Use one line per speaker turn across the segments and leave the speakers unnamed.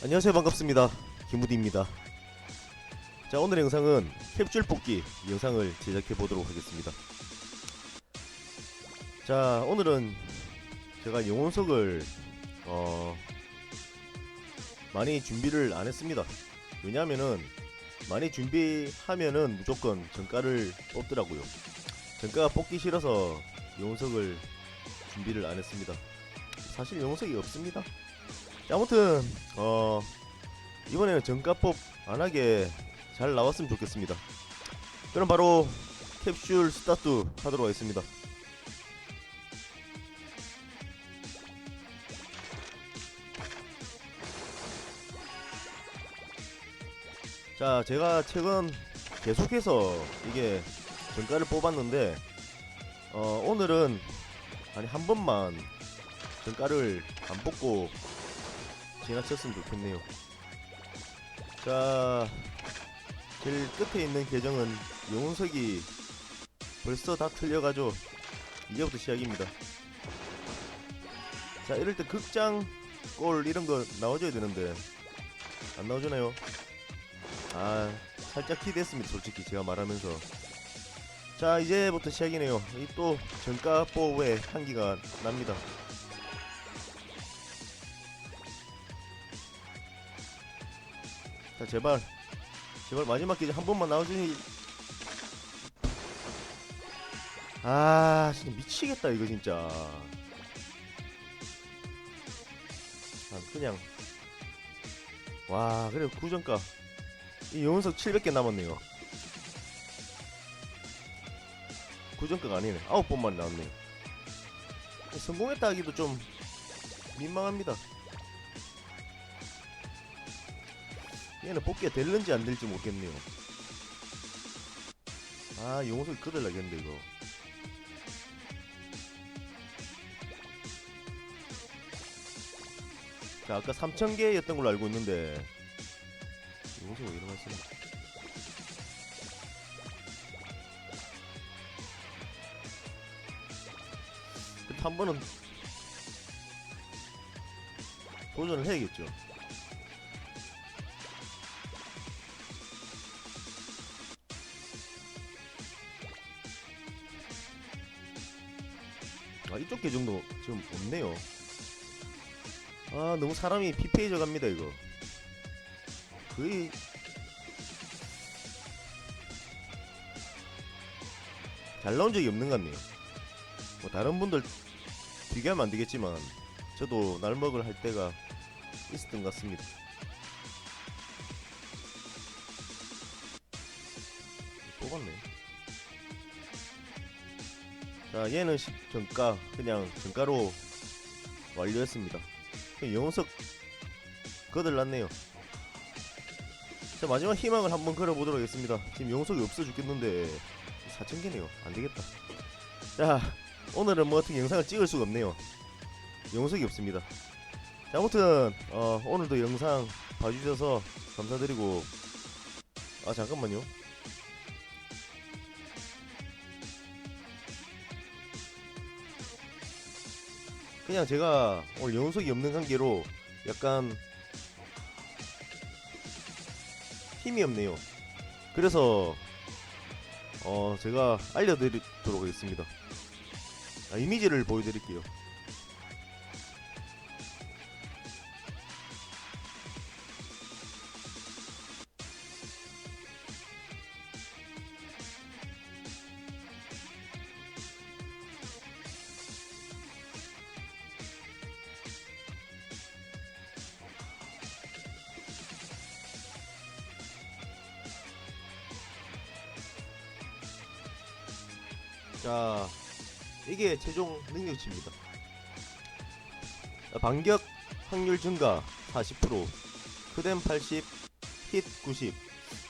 안녕하세요. 반갑습니다. 김우디입니다. 자 오늘 영상은 캡슐 뽑기 영상을 제작해 보도록 하겠습니다. 자 오늘은 제가 영혼석을 어 많이 준비를 안 했습니다. 왜냐하면은 많이 준비하면은 무조건 정가를 뽑더라고요. 정가가 뽑기 싫어서 영혼석을 준비를 안 했습니다. 사실 영혼석이 없습니다. 자, 아무튼 어 이번에는 정가법 안 하게 잘 나왔으면 좋겠습니다. 그럼 바로 캡슐 스타트 하도록 하겠습니다. 자, 제가 최근 계속해서 이게 정가를 뽑았는데 어, 오늘은 아니 한 번만 정가를 안 뽑고 지나쳤으면 좋겠네요. 자, 제일 끝에 있는 계정은 영웅석이 벌써 다 틀려가죠. 이제부터 시작입니다. 자, 이럴 때 극장 골 이런 거 나와줘야 되는데 안 나와주나요? 아, 살짝 기대했습니다. 솔직히 제가 말하면서. 자, 이제부터 시작이네요. 이또 정가법의 향기가 납니다. 자 제발. 제발 마지막 기회 한 번만 나와주니 아 진짜 미치겠다 이거 진짜. 아 그냥. 와 그래 구정가. 이 영혼석 700개 남았네요 구정가가 아니네. 9번만 나왔네요 성공했다 하기도 좀 민망합니다 얘는 뽑기가 될는지 안 될지 모르겠네요. 아, 용석이 끄들 나겠는데, 이거. 자, 아까 3,000개였던 걸로 알고 있는데, 용석이 왜 이러겠습니까 한 번은 도전을 해야겠죠. 아 이쪽 계정도 지금 없네요. 아 너무 사람이 피폐해져 갑니다 이거. 거의 잘 나온 적이 없는 것 같네요. 뭐 다른 분들 비교하면 안 되겠지만 저도 날 먹을 할 때가 있었던 것 같습니다. 뽑았네 자 얘는 10 정가 그냥 정가로 완료했습니다. 영석 거들났네요. 자 마지막 희망을 한번 걸어보도록 하겠습니다. 지금 영석이 없어 죽겠는데 4천개네요. 안되겠다. 자 오늘은 뭐 어떻게 영상을 찍을 수가 없네요. 영석이 없습니다. 자 아무튼 어, 오늘도 영상 봐주셔서 감사드리고. 아 잠깐만요 그냥 제가 오늘 영속이 없는 관계로 약간 힘이 없네요. 그래서 어 제가 알려드리도록 하겠습니다. 아, 이미지를 보여드릴게요. 자, 이게 최종 능력치입니다. 아, 반격 확률 증가 40%, 크뎀 80, 힛 90.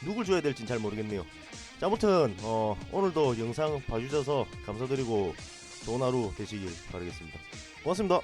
누굴 줘야 될진 잘 모르겠네요. 자, 아무튼 어, 오늘도 영상 봐주셔서 감사드리고 좋은 하루 되시길 바라겠습니다. 고맙습니다.